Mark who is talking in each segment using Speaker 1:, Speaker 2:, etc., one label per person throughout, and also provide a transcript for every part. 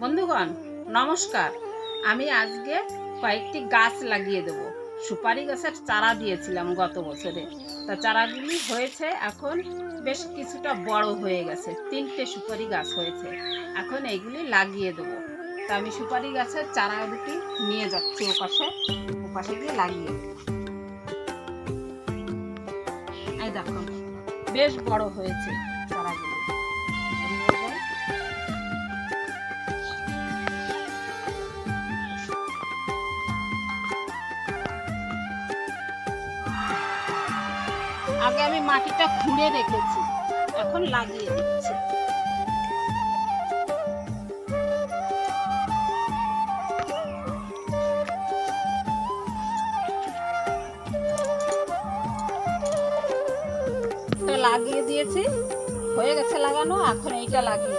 Speaker 1: বন্ধুগণ, নমস্কার। আমি আজকে কয়েকটি গাছ লাগিয়ে দেব। সুপারি গাছের চারা দিয়েছিলাম গত বছরে। তা চারাগুলি হয়েছে এখন বেশ কিছুটা বড় হয়ে গেছে। তিনটে সুপারি গাছ হয়েছে। এখন এইগুলি লাগিয়ে দেবো। তা আমি সুপারি গাছের চারা দুটি নিয়ে যাচ্ছি ওপাশে। ওপাশে গিয়ে লাগিয়ে দেবো। এই দেখো, বেশ বড় হয়েছে। আগে আমি মাটিটা খুঁড়ে রেখেছি। এখন লাগিয়ে দিচ্ছি। লাগিয়ে দিয়েছি। হয়ে গেছে লাগানো, এখন এইটা লাগিয়ে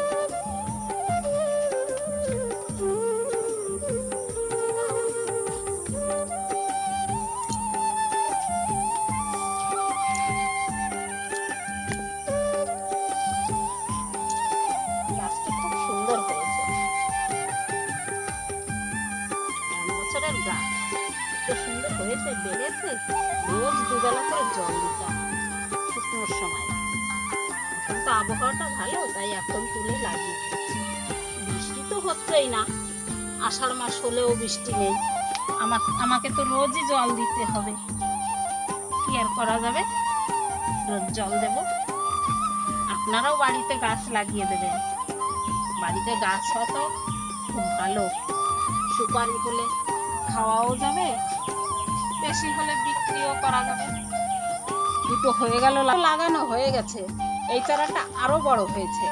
Speaker 1: বছরের গাছ। এত সুন্দর হয়েছে, বেড়েছে। রোজ দুবেলা করে জল দিতাম শুকনোর সময়। এখন তো আবহাওয়াটা ভালো, তাই এখন তুলে লাগিয়ে দিচ্ছি। বৃষ্টি তো হচ্ছেই না। আষাঢ় মাস হলেও বৃষ্টি নেই। আমার, আমাকে তো রোজই জল দিতে হবে। কি আর করা যাবে? রোজ জল দেব। আপনারাও বাড়িতে গাছ লাগিয়ে দেবেন। বাড়িতে গাছ হতো, খুব ভালো। সুপারি হলে খাওয়াও যাবে, বেশি হলে বিক্রিও করা যাবে। দুটো হয়ে গেল, লাগানো হয়ে গেছে। এই চারাটা আরও বড় হয়েছে।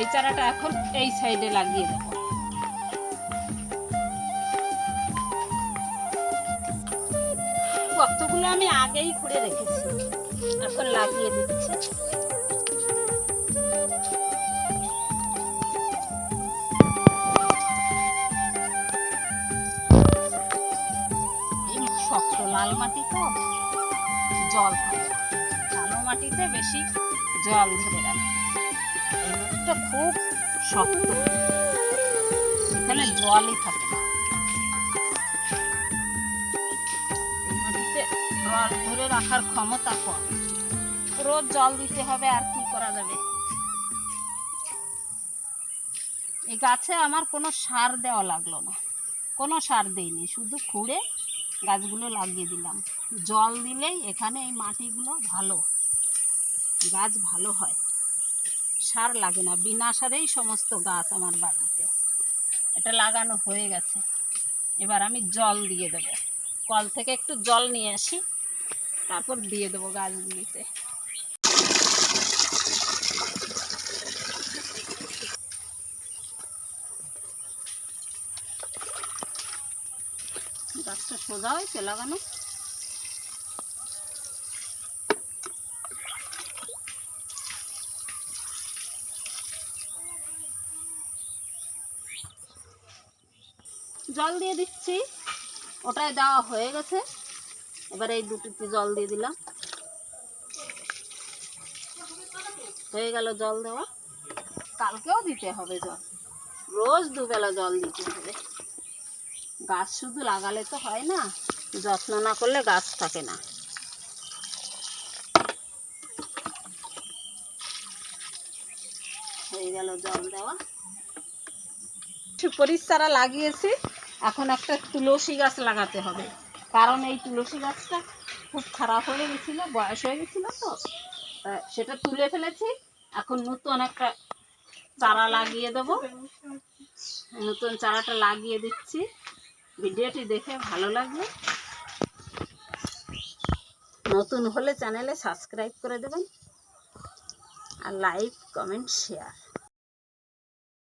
Speaker 1: এই চারাটা এখন এই সাইডে লাগিয়ে দেবো। আমি আগেই খুঁড়ে রেখেছি। এখন লাগিয়ে দিচ্ছি। লাল মাটি তো, জল কালো মাটিতে বেশি জল ধরে রাখে। এই মাটিটা খুব শক্ত। এখানে জলই থাকে মাটিতে জল ধরে রাখার ক্ষমতা কম। রোজ জল দিতে হবে, আর কি করা যাবে? এই গাছে আমার কোনো সার দেওয়া লাগল না। কোনো সার দেইনি, শুধু খুঁড়ে গাছগুলো লাগিয়ে দিলাম। জল দিলেই এখানে এই মাটিগুলো ভালো। গাছ ভালো হয়। সার লাগে না, বিনা সারেই সমস্ত গাছ আমার বাড়িতে। এটা লাগানো হয়ে গেছে। এবার আমি জল দিয়ে দেব। কল থেকে একটু জল নিয়ে আসি, তারপর দিয়ে দেবো গাছগুলিতে। গাছটা সোজা হয়েছে লাগানো। জল দিয়ে দিচ্ছি। ওটায় দেওয়া হয়ে গেছে। এবার এই দুটিতে জল দিয়ে দিলাম। হয়ে গেল জল দেওয়া। কালকেও দিতে হবে জল। রোজ দুবেলা জল দিতে হবে। গাছ শুধু লাগালে তো হয় না, যত্ন না করলে গাছ থাকে না। হয়ে গেল জল দেওয়া। সুপারির লাগিয়েছি, এখন একটা তুলসী গাছ লাগাতে হবে। কারণ এই তুলসী গাছটা খুব খারাপ হয়ে গেছিল, বয়স হয়ে গেছিল তা সেটা তুলে ফেলেছি, এখন নতুন একটা চারা লাগিয়ে দেবো। নতুন চারাটা লাগিয়ে দিচ্ছি। ভিডিওটি দেখে ভালো লাগবে নতুন হলে চ্যানেলে সাবস্ক্রাইব করে দেবেন আর লাইক কমেন্ট শেয়ার।